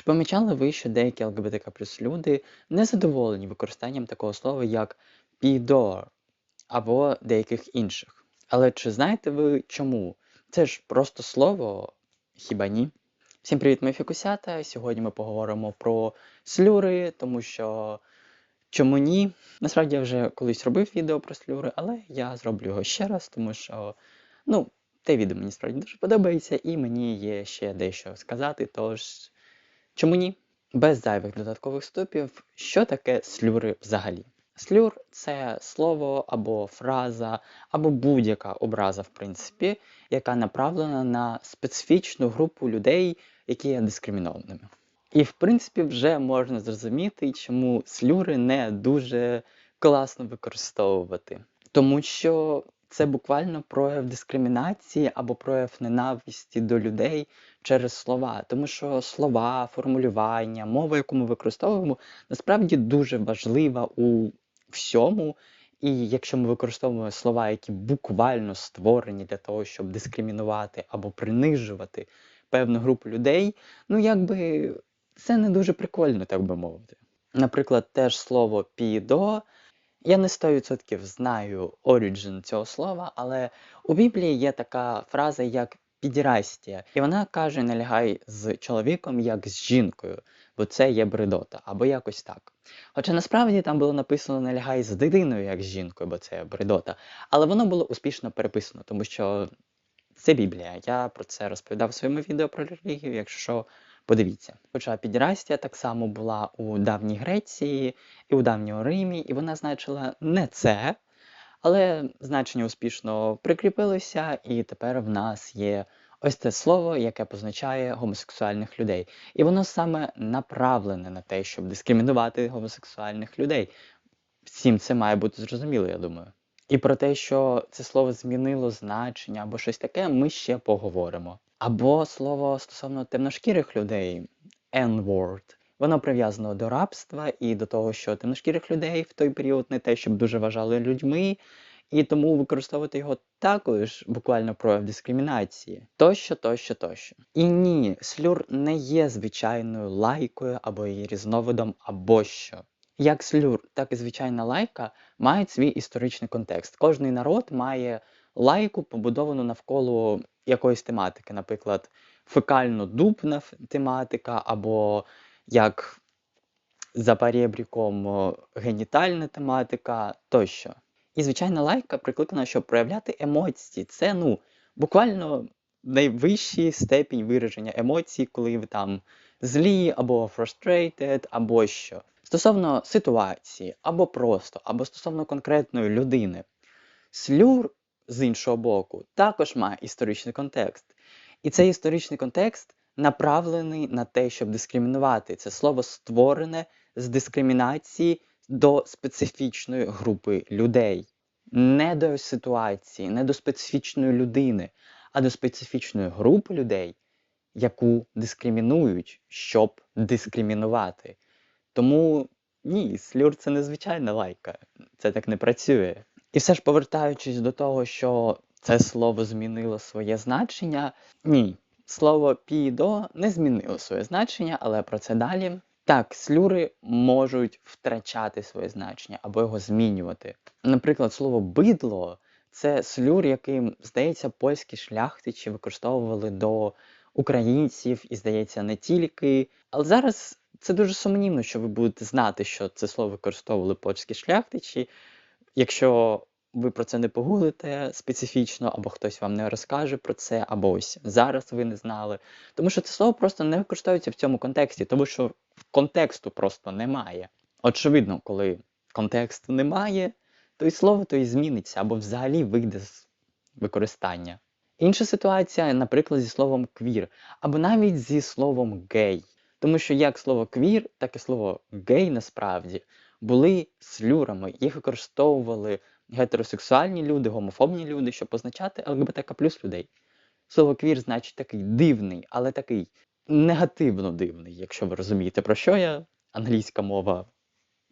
Чи помічали ви, що деякі ЛГБТК плюс люди не задоволені використанням такого слова, як підор або деяких інших? Але чи знаєте ви чому? Це ж просто слово, хіба ні? Всім привіт, мої фікусята. Сьогодні ми поговоримо про слюри, тому що чому ні? Насправді я вже колись робив відео про слюри, але я зроблю його ще раз, тому що ну, те відео мені справді дуже подобається, і мені є ще дещо сказати. Тож, чому ні? Без зайвих додаткових ступів, що таке слюри взагалі? Слюр це слово або фраза, або будь-яка образа, в принципі, яка направлена на специфічну групу людей, які є дискримінованими. І, в принципі, вже можна зрозуміти, чому слюри не дуже класно використовувати. Тому що це буквально прояв дискримінації або прояв ненависті до людей через слова. Тому що слова, формулювання, мова, яку ми використовуємо, насправді дуже важлива у всьому. І якщо ми використовуємо слова, які буквально створені для того, щоб дискримінувати або принижувати певну групу людей, ну якби це не дуже прикольно, так би мовити. Наприклад, теж слово підо. Я не 100% знаю оріджин цього слова, але у Біблії є така фраза, як підірастія, і вона каже: не лягай з чоловіком, як з жінкою, бо це є бредота, або якось так. Хоча насправді там було написано не лягай з дитиною, як з жінкою, бо це є бредота. Але воно було успішно переписано, тому що це Біблія. Я про це розповідав в своєму відео про релігію, якщо подивіться. Хоча підрастія так само була у давній Греції і у давньому Римі, і вона значила не це, але значення успішно прикріпилося, і тепер в нас є ось це слово, яке позначає гомосексуальних людей. І воно саме направлене на те, щоб дискримінувати гомосексуальних людей. Всім це має бути зрозуміло, я думаю. І про те, що це слово змінило значення або щось таке, ми ще поговоримо. Або слово стосовно темношкірих людей N-word. Воно прив'язано до рабства і до того, що темношкірих людей в той період не те, щоб дуже вважали людьми, і тому використовувати його також буквально прояв дискримінації. Тощо, тощо, тощо. І ні, слюр не є звичайною лайкою або її різновидом, або що. Як слюр, так і звичайна лайка мають свій історичний контекст. Кожний народ має лайку, побудовану навколо якоїсь тематики, наприклад, фекально-дубна тематика, або як за парєбріком генітальна тематика тощо. І звичайна лайка прикликана, щоб проявляти емоції. Це ну, буквально найвищий степінь вираження емоцій, коли ви там злі, або frustrated, або що. Стосовно ситуації, або просто, або стосовно конкретної людини. Слюр, з іншого боку, також має історичний контекст. І цей історичний контекст направлений на те, щоб дискримінувати. Це слово створене з дискримінації до специфічної групи людей. Не до ситуації, не до специфічної людини, а до специфічної групи людей, яку дискримінують, щоб дискримінувати. Тому ні, слюр це незвичайна лайка, це так не працює. І все ж повертаючись до того, що це слово змінило своє значення, ні, слово підо не змінило своє значення, але про це далі. Так, слюри можуть втрачати своє значення або його змінювати. Наприклад, слово бидло це слюр, яким, здається, польські шляхтичі використовували до українців і, здається, не тільки. Але зараз це дуже сумнівно, що ви будете знати, що це слово використовували польські шляхтичі. Якщо ви про це не погуглите специфічно, або хтось вам не розкаже про це, або ось зараз ви не знали. Тому що це слово просто не використовується в цьому контексті, тому що контексту просто немає. Очевидно, коли контексту немає, то і слово то і зміниться, або взагалі вийде з використання. Інша ситуація, наприклад, зі словом квір, або навіть зі словом гей. Тому що як слово квір, так і слово гей насправді були слюрами, їх використовували гетеросексуальні люди, гомофобні люди, щоб позначати ЛГБТК плюс людей. Слово квір значить такий дивний, але такий негативно дивний, якщо ви розумієте, про що я. Англійська мова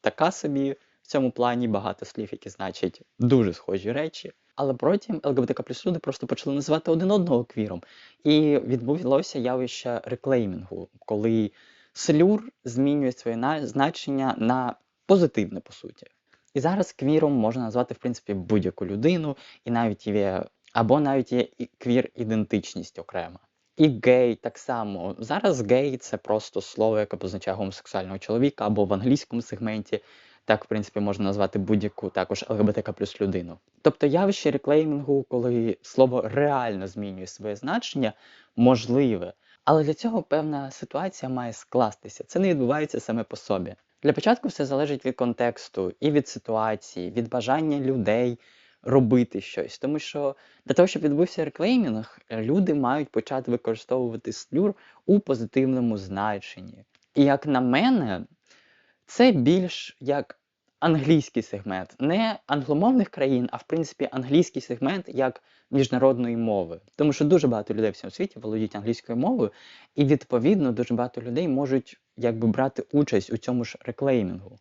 така собі в цьому плані, багато слів, які значать дуже схожі речі. Але потім ЛГБТК плюс люди просто почали називати один одного квіром. І відбулося явище реклеймінгу, коли слюр змінює своє значення на позитивне, по суті. І зараз квіром можна назвати, в принципі, будь-яку людину, і навіть є, або навіть є і квір-ідентичність окрема. І гей так само. Зараз гей це просто слово, яке позначає гомосексуального чоловіка, або в англійському сегменті. Так, в принципі, можна назвати будь-яку також ЛГБТК плюс людину. Тобто явище реклеймінгу, коли слово реально змінює своє значення, можливе. Але для цього певна ситуація має скластися. Це не відбувається саме по собі. Для початку все залежить від контексту і від ситуації, від бажання людей робити щось. Тому що для того, щоб відбувся реклеймінг, люди мають почати використовувати слюр у позитивному значенні. І як на мене, це більш як англійський сегмент, не англомовних країн, а в принципі англійський сегмент як міжнародної мови. Тому що дуже багато людей в цьому світі володіють англійською мовою, і відповідно дуже багато людей можуть якби брати участь у цьому ж реклеймінгу.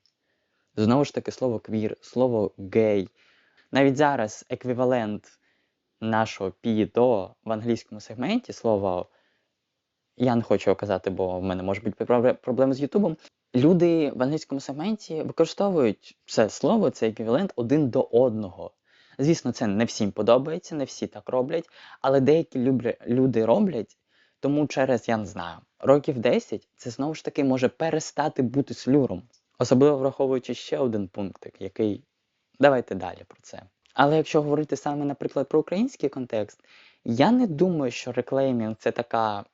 Знову ж таки, слово квір, слово гей. Навіть зараз еквівалент нашого пі-до в англійському сегменті, слово я не хочу казати, бо в мене можуть бути проблеми з Ютубом. Люди в англійському сегменті використовують це слово, цей еквівалент один до одного. Звісно, це не всім подобається, не всі так роблять, але деякі люди роблять, тому через, я не знаю, років 10 це знову ж таки може перестати бути слюром. Особливо враховуючи ще один пунктик, який давайте далі про це. Але якщо говорити саме, наприклад, про український контекст, я не думаю, що реклеймінг це така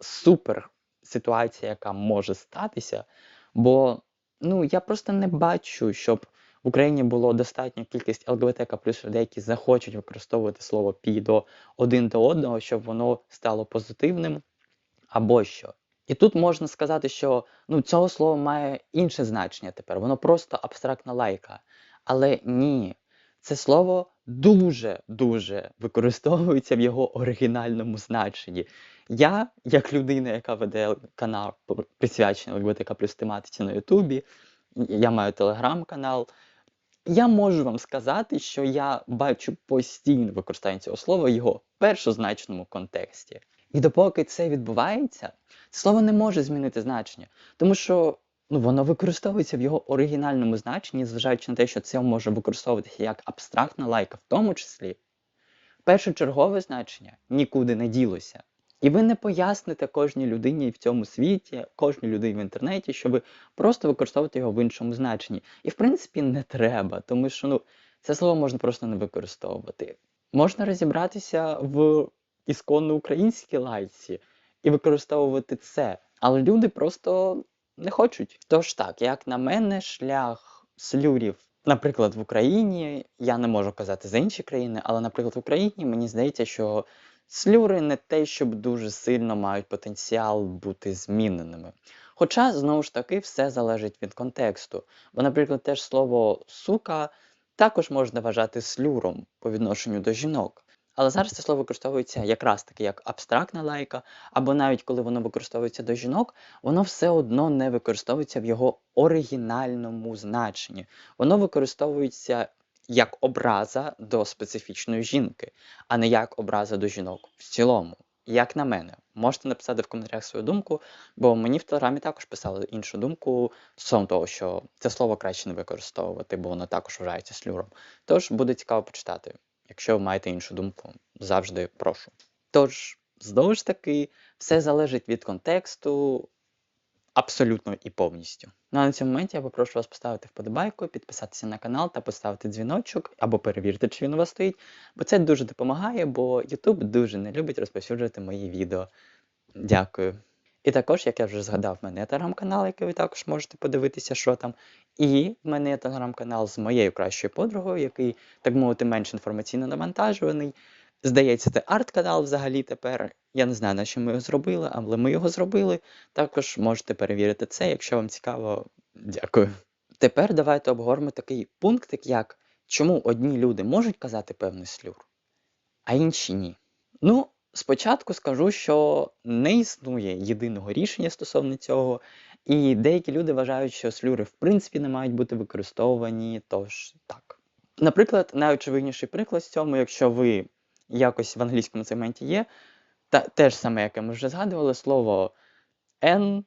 супер ситуація, яка може статися. Бо ну, я просто не бачу, щоб в Україні було достатня кількість ЛГБТК плюс людей, які захочуть використовувати слово пі до один до одного, щоб воно стало позитивним або що. І тут можна сказати, що ну, цього слова має інше значення тепер, воно просто абстрактна лайка. Але ні, це слово дуже-дуже використовується в його оригінальному значенні. Я, як людина, яка веде канал присвячений ЛГБТК плюс тематиці на Ютубі, я маю телеграм-канал. Я можу вам сказати, що я бачу постійне використання цього слова в його першозначному контексті. І допоки це відбувається, слово не може змінити значення, тому що ну, воно використовується в його оригінальному значенні, зважаючи на те, що це може використовуватися як абстрактна лайка, в тому числі. Першочергове значення нікуди не ділося. І ви не поясните кожній людині в цьому світі, кожній людині в інтернеті, що ви просто використовуєте його в іншому значенні. І в принципі не треба, тому що ну, це слово можна просто не використовувати. Можна розібратися в ісконно українській лайці і використовувати це, але люди просто не хочуть. Тож так, як на мене, шлях слюрів, наприклад, в Україні, я не можу казати за інші країни, але, наприклад, в Україні мені здається, що слюри не те, щоб дуже сильно мають потенціал бути зміненими. Хоча, знову ж таки, все залежить від контексту. Бо, наприклад, теж слово сука також можна вважати слюром по відношенню до жінок. Але зараз це слово використовується якраз таки як абстрактна лайка, або навіть коли воно використовується до жінок, воно все одно не використовується в його оригінальному значенні. Воно використовується як образа до специфічної жінки, а не як образа до жінок в цілому. Як на мене, можете написати в коментарях свою думку, бо мені в телеграмі також писали іншу думку стосовно того, що це слово краще не використовувати, бо воно також вважається слюром. Тож буде цікаво почитати. Якщо ви маєте іншу думку, завжди прошу. Тож, знову ж таки, все залежить від контексту абсолютно і повністю. Ну а на цьому моменті я попрошу вас поставити вподобайку, підписатися на канал та поставити дзвіночок або перевірити, чи він у вас стоїть, бо це дуже допомагає, бо YouTube дуже не любить розповсюджувати мої відео. Дякую. І також, як я вже згадав, в мене телеграм-канал, який ви також можете подивитися, що там. І в мене телеграм-канал з моєю кращою подругою, який, так мовити, менш інформаційно навантажуваний. Здається, це арт-канал взагалі тепер. Я не знаю, на що ми його зробили, але ми його зробили. Також можете перевірити це, якщо вам цікаво. Дякую. Тепер давайте обговоримо такий пунктик, як чому одні люди можуть казати певний слюр, а інші ні. Ну, спочатку скажу, що не існує єдиного рішення стосовно цього, і деякі люди вважають, що слюри в принципі не мають бути використовувані, тож так. Наприклад, найочевидніший приклад з цьому, якщо ви якось в англійському сегменті є, та те ж саме, яке ми вже згадували, слово N,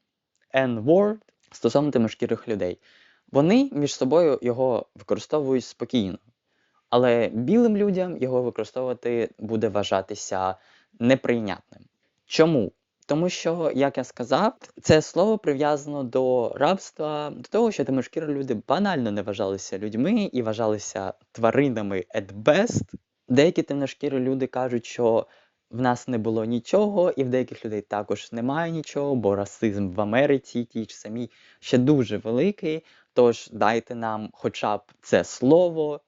N-word стосовно темношкірих людей. Вони між собою його використовують спокійно, але білим людям його використовувати буде вважатися неприйнятним. Чому? Тому що, як я сказав, це слово прив'язано до рабства, до того, що темношкірі люди банально не вважалися людьми і вважалися тваринами at best. Деякі темношкірі люди кажуть, що в нас не було нічого, і в деяких людей також немає нічого, бо расизм в Америці тій ж самій ще дуже великий. Тож дайте нам хоча б це слово,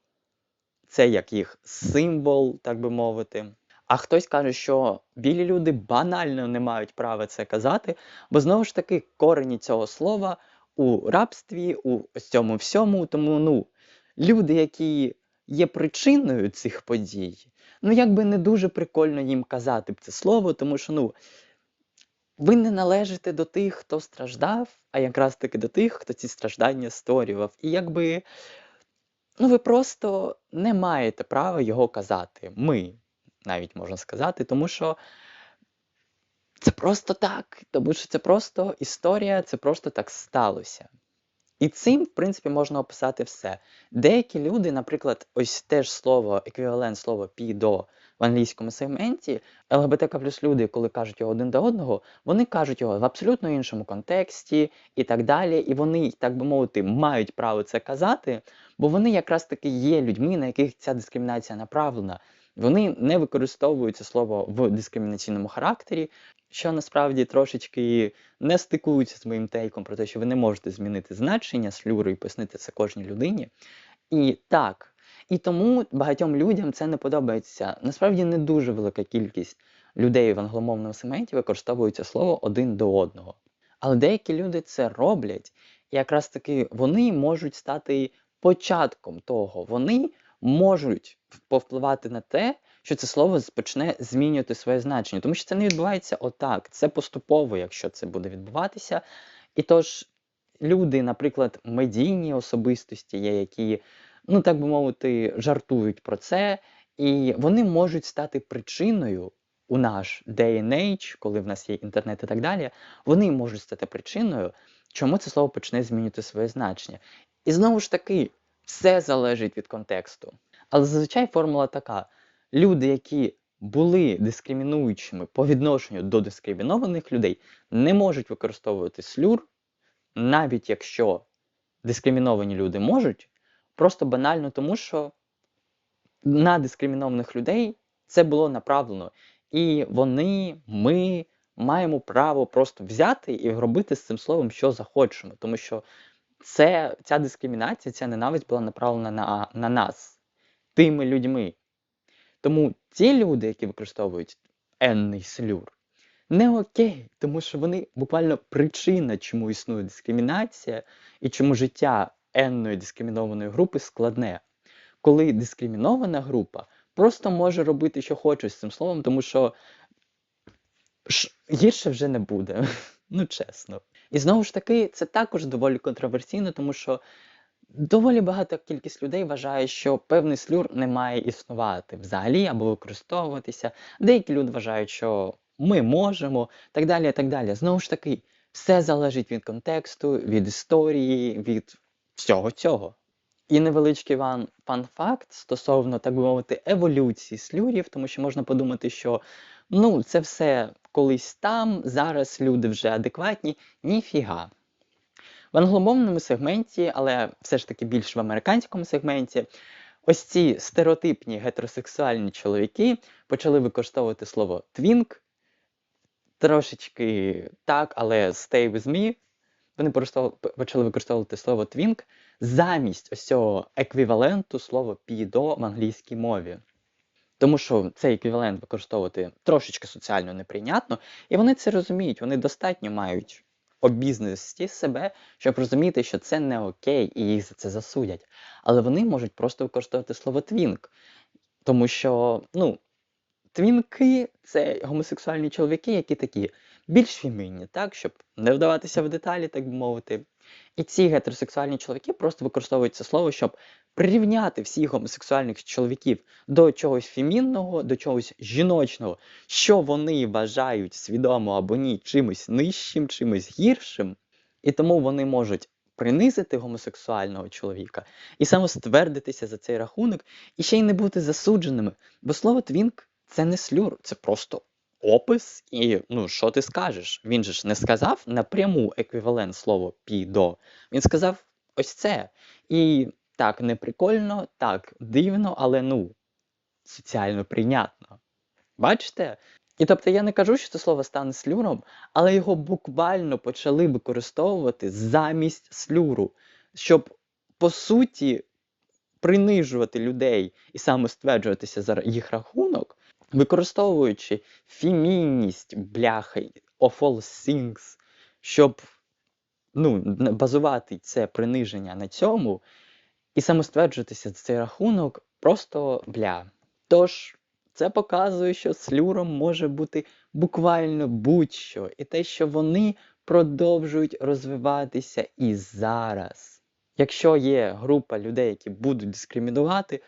це як їх символ, так би мовити. А хтось каже, що білі люди банально не мають права це казати, бо знову ж таки корені цього слова у рабстві, у цьому всьому. Тому ну, люди, які є причиною цих подій, ну якби не дуже прикольно їм казати б це слово, тому що ну. Ви не належите до тих, хто страждав, а якраз таки до тих, хто ці страждання створював. І якби ну ви просто не маєте права його казати. Ми навіть можна сказати, тому що це просто так, тому що це просто історія, це просто так сталося. І цим, в принципі, можна описати все. Деякі люди, наприклад, ось теж слово, еквівалент слова «підо» в англійському сегменті, ЛГБТК плюс люди, коли кажуть його один до одного, вони кажуть його в абсолютно іншому контексті і так далі. І вони, так би мовити, мають право це казати, бо вони якраз таки є людьми, на яких ця дискримінація направлена. Вони не використовують слово в дискримінаційному характері, що насправді трошечки не стикується з моїм тейком про те, що ви не можете змінити значення слюри і пояснити це кожній людині. І так. І тому багатьом людям це не подобається. Насправді не дуже велика кількість людей в англомовному сегменті використовують це слово один до одного. Але деякі люди це роблять, і якраз таки вони можуть стати початком того. Вони можуть повпливати на те, що це слово почне змінювати своє значення. Тому що це не відбувається отак. Це поступово, якщо це буде відбуватися. І тож люди, наприклад, медійні особистості є, які, ну так би мовити, жартують про це, і вони можуть стати причиною у наш day and age, коли в нас є інтернет і так далі, вони можуть стати причиною, чому це слово почне змінювати своє значення. І знову ж таки, все залежить від контексту. Але зазвичай формула така: люди, які були дискримінуючими по відношенню до дискримінованих людей, не можуть використовувати слюр, навіть якщо дискриміновані люди можуть, просто банально тому, що на дискримінованих людей це було направлено. І вони, ми маємо право просто взяти і робити з цим словом, що захочемо, тому що це, ця дискримінація, ця ненависть була направлена на, на нас, тими людьми. Тому ті люди, які використовують енний слюр, не окей, тому що вони буквально причина, чому існує дискримінація і чому життя енної дискримінованої групи складне. Коли дискримінована група просто може робити, що хоче з цим словом, тому що гірше вже не буде. Ну, чесно. І знову ж таки, це також доволі контроверсійно, тому що доволі багата кількість людей вважає, що певний слюр не має існувати взагалі або використовуватися. Деякі люди вважають, що ми можемо, так далі, так далі. Знову ж таки, все залежить від контексту, від історії, від всього цього. І невеличкий ван фан-факт стосовно, так би мовити, еволюції слюрів, тому що можна подумати, що ну, це все колись там, зараз люди вже адекватні. Ніфіга. В англомовному сегменті, але все ж таки більш в американському сегменті, ось ці стереотипні гетеросексуальні чоловіки почали використовувати слово твінк. Трошечки так, але stay with me. Вони почали використовувати слово твінк замість ось цього еквіваленту слова підо в англійській мові. Тому що цей еквівалент використовувати трошечки соціально неприйнятно, і вони це розуміють, вони достатньо мають обізнаності себе, щоб розуміти, що це не окей, і їх за це засудять. Але вони можуть просто використовувати слово твінк. Тому що, ну, твінки це гомосексуальні чоловіки, які такі більш фемінні, так, щоб не вдаватися в деталі, так би мовити. І ці гетеросексуальні чоловіки просто використовують це слово, щоб прирівняти всіх гомосексуальних чоловіків до чогось фемінного, до чогось жіночного, що вони вважають свідомо або ні чимось нижчим, чимось гіршим. І тому вони можуть принизити гомосексуального чоловіка і самоствердитися за цей рахунок, і ще й не бути засудженими. Бо слово твінк це не слюр, це просто опис. І ну що ти скажеш? Він же ж не сказав напряму еквівалент слово підо. Він сказав ось це. І так, не прикольно, так, дивно, але ну, соціально прийнятно. Бачите? І тобто я не кажу, що це слово стане слюром, але його буквально почали використовувати замість слюру, щоб по суті принижувати людей і самостверджуватися за їх рахунок, використовуючи фемінність, бляхи, all things, щоб ну, базувати це приниження на цьому і самостверджуватися за цей рахунок просто бля. Тож це показує, що слюром може бути буквально будь-що, і те, що вони продовжують розвиватися і зараз. Якщо є група людей, які будуть дискримінувати,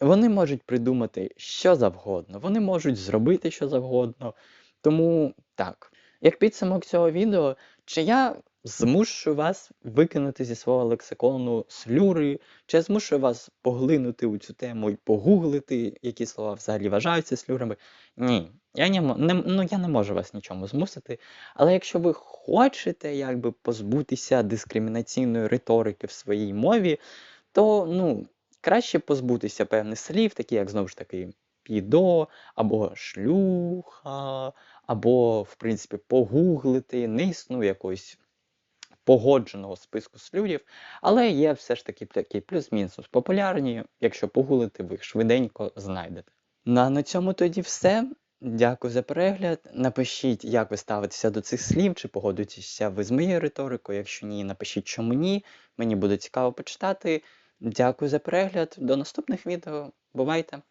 вони можуть придумати що завгодно, вони можуть зробити що завгодно. Тому так, як підсумок цього відео, чи я змушую вас викинути зі свого лексикону слюри, чи я змушую вас поглинути у цю тему і погуглити, які слова взагалі вважаються слюрами? Ні, я не, не, ну, я не можу вас нічому змусити. Але якщо ви хочете якби позбутися дискримінаційної риторики в своїй мові, то ну, краще позбутися певних слів, такі як знову ж таки підо, або шлюха, або, в принципі, погуглити, не існує якогось погодженого списку слюрів, але є все ж таки такі плюс-мінус популярні. Якщо погуглити, ви їх швиденько знайдете. Ну а на цьому тоді все. Дякую за перегляд. Напишіть, як ви ставитеся до цих слів, чи погодитеся ви з моєю риторикою. Якщо ні, напишіть, чому ні. Мені буде цікаво почитати. Дякую за перегляд. До наступних відео. Бувайте!